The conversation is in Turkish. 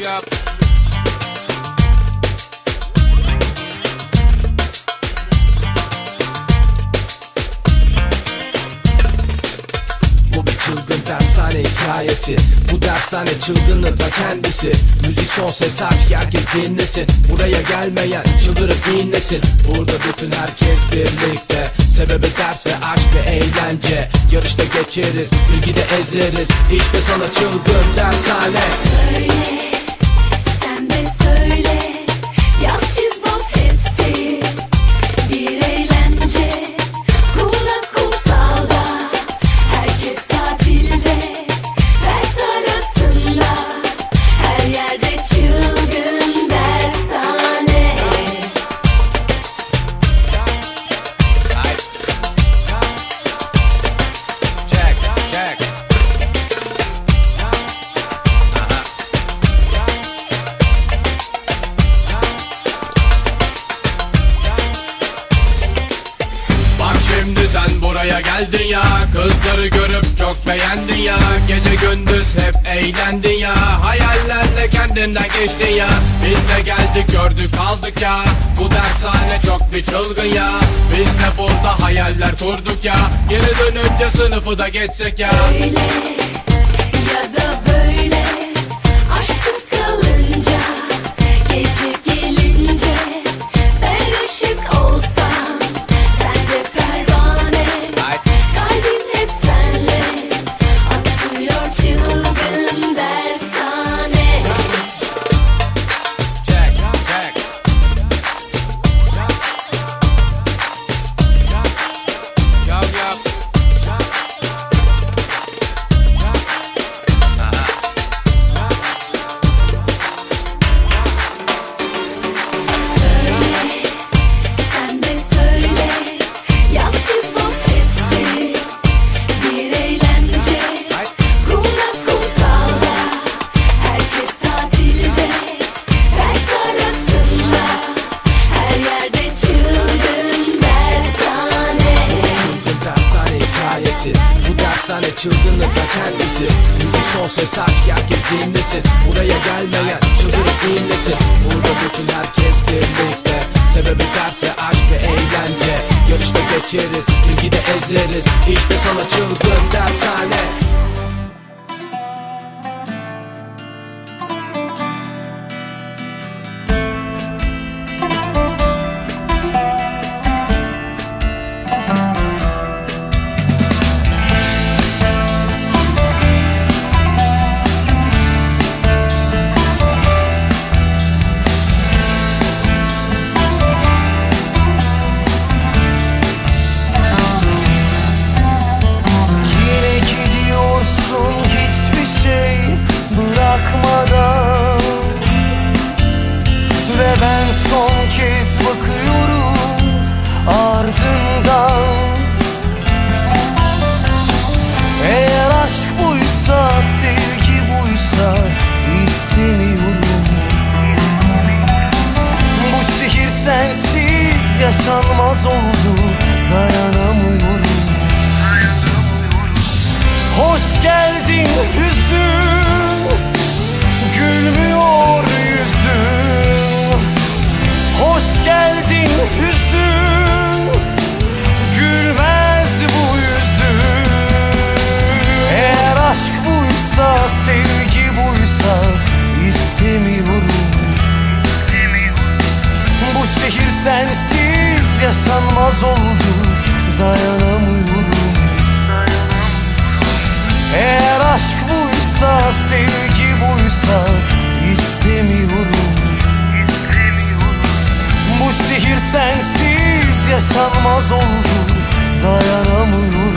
Bu bir çılgın dershane hikayesi. Bu dershane çılgını da kendisi. Müzik son ses aç ki herkes dinlesin. Buraya gelmeyen çıldırıp dinlesin Burada bütün herkes birlikte. Sebebi ders ve aşk ve eğlence. Yarışta geçeriz, bilgide ezeriz. İşte sana çılgın dershane. Söyle de söyle Yaz çiz geldin ya. Kızları görüp çok beğendin ya. Gece gündüz hep eğlendin ya. Hayallerle kendinden geçtin ya. Biz de geldik gördük kaldık ya. Bu dershane çok bir çılgın ya. Biz de burada hayaller kurduk ya. Geri dönünce sınıfı da geçsek ya. Öyle ya da böyle kendisi. Müzik son ses aç ki herkes dinlesin. Buraya gelmeyen çıldırıp dinlesin. Burada bütün herkes birlikte. Sebebi ders ve aşk ve eğlence. Yarışta geçeriz, bilgide ezeriz. İşte sana çılgın dershane yaşanmaz oldu dayanamıyorum. Hoş geldin yaşanmaz oldun dayanamıyorum. Eğer aşk buysa sevgi buysa istemiyorum. Bu şehir sensiz yaşanmaz oldu dayanamıyorum.